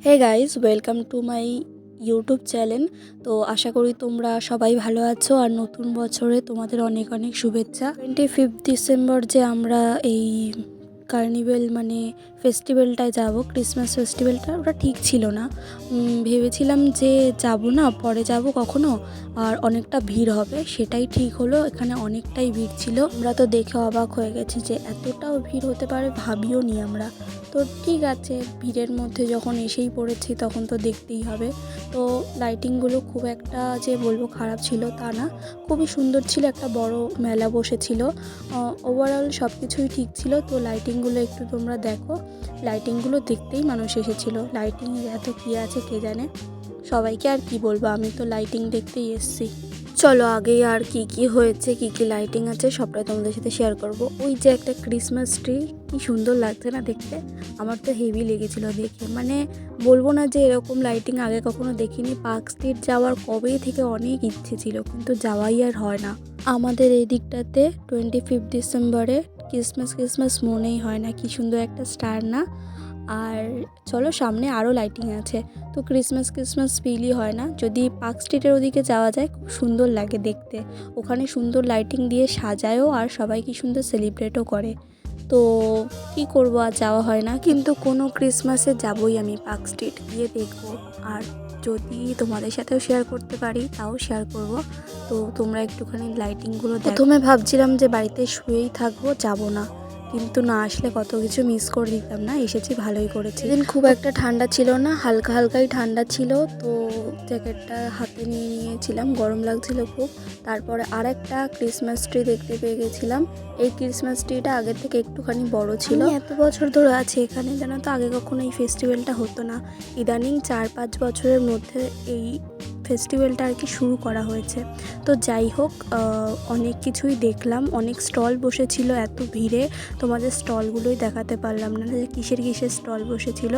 Hey guys welcome to my YouTube channel তো আশা করি তোমরা সবাই ভালো আছো আর নতুন বছরে তোমাদের অনেক অনেক শুভেচ্ছা। টোয়েন্টি ফিফথ ডিসেম্বর যে আমরা এই কার্নিভেল মানে ফেস্টিভ্যালটায় যাব, ক্রিসমাস ফেস্টিভ্যালটা, ওটা ঠিক ছিল না। ভেবেছিলাম যে যাব না, পরে যাব কখনো, আর অনেকটা ভিড় হবে, সেটাই ঠিক হলো, এখানে অনেকটাই ভিড় ছিল। আমরা তো দেখে অবাক হয়ে গেছি যে এতটাও ভিড় হতে পারে, ভাবিও নি আমরা। তো ঠিক আছে, ভিড়ের মধ্যে যখন এসেই পড়েছি, তখন তো দেখতেই হবে। তো লাইটিংগুলো খুব একটা যে বলব খারাপ ছিল তা না, খুবই সুন্দর ছিল, একটা বড় মেলা বসেছিল। ওভারঅল সব কিছুই ঠিক ছিল, তো লাইটিংগুলো একটু তোমরা দেখো। লাইটিংগুলো দেখতেই মানুষ এসেছিল। লাইটিং এত কী আছে কে জানে? সবাইকে আর কি বলব, আমি তো লাইটিং দেখতেই এসেছি। চলো আগেই আর কি কি হয়েছে, কি কি লাইটিং আছে, সবটাই তোমাদের সাথে শেয়ার করব। ওই যে একটা ক্রিসমাস ট্রি কি সুন্দর লাগছে না দেখতে? আমার তো হেভি লেগেছিল দেখে। মানে বলব না যে এরকম লাইটিং আগে কখনো দেখিনি। পার্ক স্ট্রিট যাওয়ার কবেই থেকে অনেক ইচ্ছে ছিল, কিন্তু যাওয়াই আর হয় না। আমাদের এই দিকটাতে টোয়েন্টি ফিফথ ডিসেম্বরে ক্রিসমাস ক্রিসমাস মনেই হয় না কি সুন্দর একটা স্টার না। আর চলো সামনে আরও লাইটিং আছে। তো ক্রিসমাস ক্রিসমাস ফিলই হয় না। যদি পার্ক স্ট্রিটের ওদিকে যাওয়া যায়, খুব সুন্দর লাগে দেখতে। ওখানে সুন্দর লাইটিং দিয়ে সাজায়ও আর সবাই কি সুন্দর সেলিব্রেটও করে। তো কি করব আর যাওয়া হয় না। কিন্তু কোনো ক্রিসমাসে যাবই আমি পার্ক স্ট্রিট গিয়ে দেখব। আর যদি তোমাদের সাথেও শেয়ার করতে পারি, তাও শেয়ার করব। তো তোমরা একটুখানি লাইটিংগুলো প্রথমে ভাবছিলাম যে বাড়িতে শুয়েই থাকব, যাব না। কিন্তু না আসলে কত কিছু মিস করে দিতাম না এসেছি ভালোই করেছি। দিন খুব একটা ঠান্ডা ছিল না হালকা হালকাই ঠান্ডা ছিল তো জ্যাকেটটা হাতে নিয়ে নিয়েছিলাম গরম লাগছিল খুব। তারপরে আর একটা ক্রিসমাস ট্রি দেখতে পেয়ে গেছিলাম। এই ক্রিসমাস ট্রিটা আগের থেকে একটুখানি বড় ছিল। এত বছর ধরে আছে এখানে জানো তো আগে কখনো এই ফেস্টিভ্যালটা হতো না। ইদানিং চার পাঁচ বছরের মধ্যে এই ফেস্টিভ্যালটা আর কি শুরু করা হয়েছে। তো যাই হোক অনেক কিছুই দেখলাম, অনেক স্টল বসেছিল এত ভিড়ে, তোমাদের স্টলগুলোই দেখাতে পারলাম না যে কিসের কিসের স্টল বসেছিল।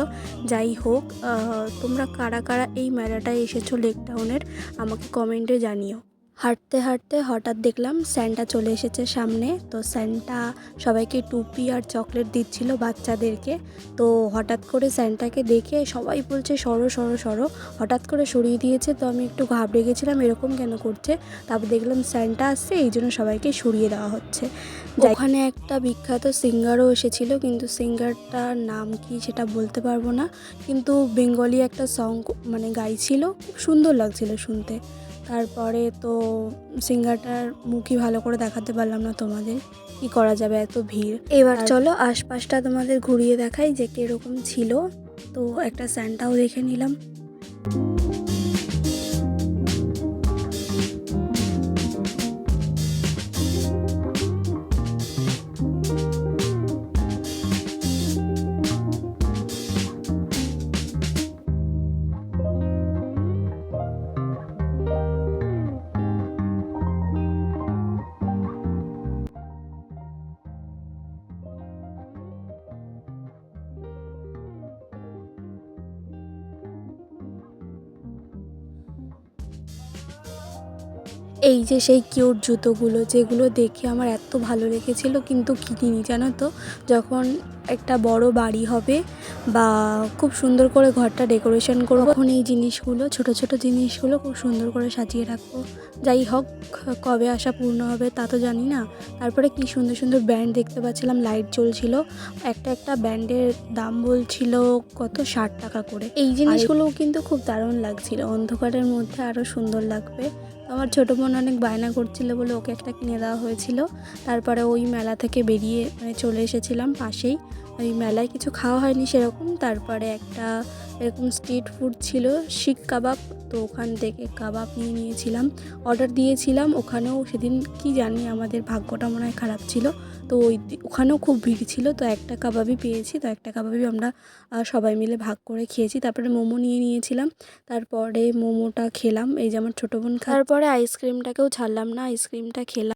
যাই হোক তোমরা কারা কারা এই মেলাটায় এসেছ লেকডাউনের আমাকে কমেন্টে জানিও। হাঁটতে হাঁটতে হঠাৎ দেখলাম স্যান্টা চলে এসেছে সামনে। তো স্যান্টা সবাইকে টুপি আর চকলেট দিচ্ছিল বাচ্চাদেরকে। তো হঠাৎ করে স্যান্টাকে দেখে সবাই বলছে, সরো সরো সরো। হঠাৎ করে সরিয়ে দিয়েছে। তো আমি একটু ঘাবড়ে গেছিলাম, এরকম কেন করছে? তারপর দেখলাম স্যান্টা আসছে, এই জন্য সবাইকে সরিয়ে দেওয়া হচ্ছে। ওখানে একটা বিখ্যাত সিঙ্গারও এসেছিল, কিন্তু সিঙ্গারটার নাম কি সেটা বলতে পারব না। কিন্তু বেঙ্গলি একটা সং মানে গাইছিল, খুব সুন্দর লাগছিল শুনতে। তারপরে তো সিঙ্গারটার মুখই ভালো করে দেখাতে পারলাম না তোমাদের কি করা যাবে এত ভিড়। এবার চলো আশপাশটা তোমাদের ঘুরিয়ে দেখাই যে কীরকম ছিল। তো একটা স্যান্ডটাও দেখে নিলাম। এই যে সেই কিউট জুতোগুলো যেগুলো দেখে আমার এত ভালো লেগেছিল কিন্তু কিনিনি জানো তো? যখন একটা বড় বাড়ি হবে বা খুব সুন্দর করে ঘরটা ডেকোরেশন করব তখন এই জিনিসগুলো ছোট ছোট জিনিসগুলো খুব সুন্দর করে সাজিয়ে রাখব। যাই হোক কবে আসা পূর্ণ হবে তা তো জানি না। তারপরে কি সুন্দর সুন্দর ব্যান্ড দেখতে পাচ্ছিলাম লাইট জ্বলছিল। একটা একটা ব্যান্ডের দাম বলছিল কত? ষাট টাকা করে। এই জিনিসগুলোও কিন্তু খুব দারুণ লাগছিল। অন্ধকারের মধ্যে আরও সুন্দর লাগবে। আমার ছোটো বোন অনেক বায়না করছিল বলে ওকে একটা কিনে দেওয়া হয়েছিল। তারপরে ওই মেলা থেকে বেরিয়ে মানে চলে এসেছিলাম পাশেই। ওই মেলায় কিছু খাওয়া হয়নি সেরকম। তারপরে একটা এরকম স্ট্রিট ফুড ছিল শিক কাবাব। তো ওখান থেকে কাবাব নিয়ে নিয়েছিলাম অর্ডার দিয়েছিলাম। ওখানেও সেদিন কি জানি আমাদের ভাগ্যটা মনে হয় খারাপ ছিল। তো ওই ওখানেও খুব ভিড় ছিল। তো একটা কাবাবই পেয়েছি, তো একটা কাবাবই আমরা সবাই মিলে ভাগ করে খেয়েছি। তারপরে মোমো নিয়ে নিয়েছিলাম। তারপরে মোমোটা খেলাম। এই যে আমার ছোটো বোন খায়। তারপরে আইসক্রিমটাকেও ছাড়লাম না। আইসক্রিমটা খেলাম।